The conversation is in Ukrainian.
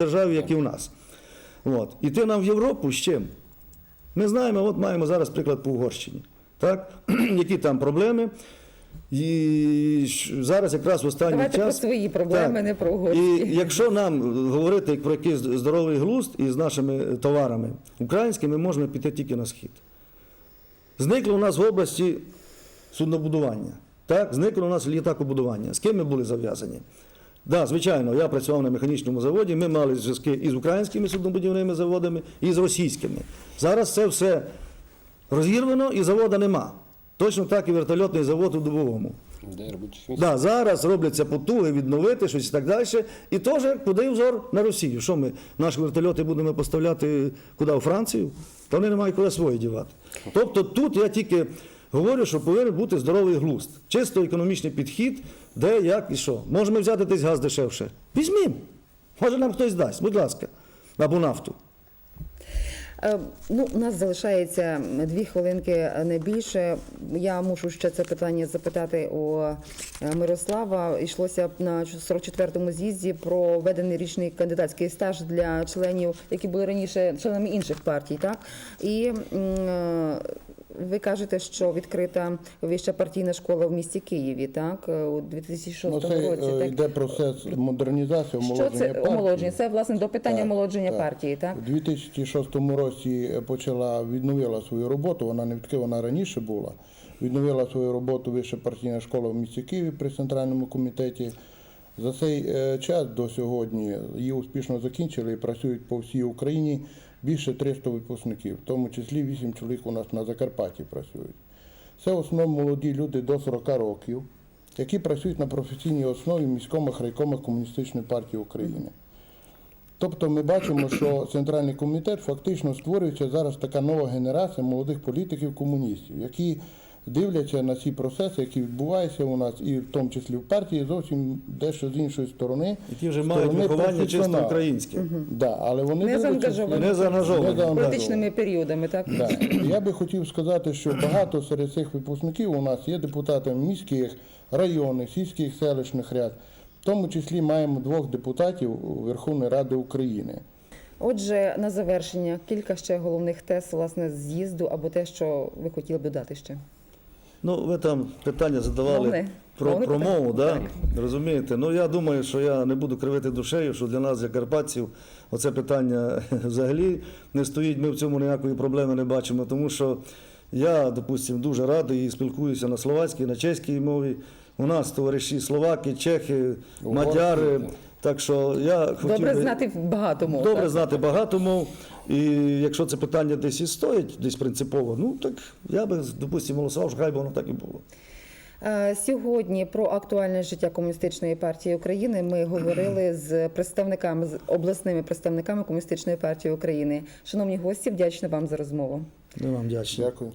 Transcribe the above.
державі, як і в нас. От. Іти нам в Європу з чим? Ми знаємо, от маємо зараз приклад по Угорщині. Так? Які там проблеми. І зараз якраз в останній Давайте час. про свої проблеми, Так. не про угорські. І якщо нам говорити про якийсь здоровий глузд із нашими товарами українськими, ми можемо піти тільки на схід. Зникло у нас в області суднобудування. Так, зникло у нас літакобудування. З ким ми були зав'язані? Да, звичайно, я працював на механічному заводі, ми мали зв'язки і з українськими суднобудівними заводами, і з російськими. Зараз це все розірвано і завода нема. Точно так і вертольотний завод у Дубовому. Да, зараз робляться потуги відновити щось і так далі. І теж куди взор на Росію. Що ми наші вертольоти будемо поставляти куди? У Францію? Та вони не мають куди свої дівати. Тобто тут я тільки говорю, що повинен бути здоровий глузд. Чисто економічний підхід, де, як і що. Можемо взяти десь газ дешевше. Візьмімо. Може нам хтось дасть, будь ласка. Або нафту. Е, Ну, у нас залишається дві хвилинки не більше. Я мушу ще це питання запитати у е, Мирослава. Йшлося на 44-му з'їзді про введений річний кандидатський стаж для членів, які були раніше членами інших партій. Так і е, ви кажете, що відкрита вища партійна школа в місті Києві, так е, у 2006 Ну, це році. е, так? йде процес модернізації, Що омолодження це партії. омолодження? Це власне до питання Так, омолодження так. партії, так? У 2006 році почала відновила свою роботу. Вона не відкрила, вона раніше була. Відновила свою роботу вища партійна школа в місті Києві при центральному комітеті. За цей е, час до сьогодні її успішно закінчили і працюють по всій Україні більше 300 випускників, в тому числі 8 чоловік у нас на Закарпатті працюють. Це в основному молоді люди до 40 років, які працюють на професійній основі в міськомах Комуністичної партії України. Тобто ми бачимо, що центральний комітет фактично створюється зараз така нова генерація молодих політиків-комуністів, які дивляться на ці процеси, які відбуваються у нас, і в тому числі в партії, зовсім дещо з іншої сторони. Які вже мають виховання чисто українське. Да, але вони Не заангажовані. Не заангажовані. Не заангажовані. Політичними періодами, так? Да. Я би хотів сказати, що багато серед цих випускників у нас є депутатами міських, районних, сільських, селищних ряд. В тому числі маємо двох депутатів Верховної Ради України. Отже, на завершення кілька ще головних тез власне з'їзду або те, що ви хотіли б додати ще. Ну, ви там питання задавали Головне. про, Головне про мову, да? Так. розумієте? Ну я думаю, що я не буду кривити душею, що для нас, закарпатців, оце питання взагалі не стоїть. Ми в цьому ніякої проблеми не бачимо, тому що я, допустимо, дуже радий і спілкуюся на словацькій, на чеській мові. У нас товариші словаки, чехи, мадяри. Так що я хотів Добре знати багато мов. Добре так? знати багато мов. І якщо це питання десь і стоїть, десь принципово, ну так я би, допустимо, голосував, що хай би воно так і було. Е, Сьогодні про актуальне життя комуністичної партії України ми говорили з представниками з обласними представниками комуністичної партії України. Шановні гості, вдячна вам за розмову. Ми вам вдячні. Дякую.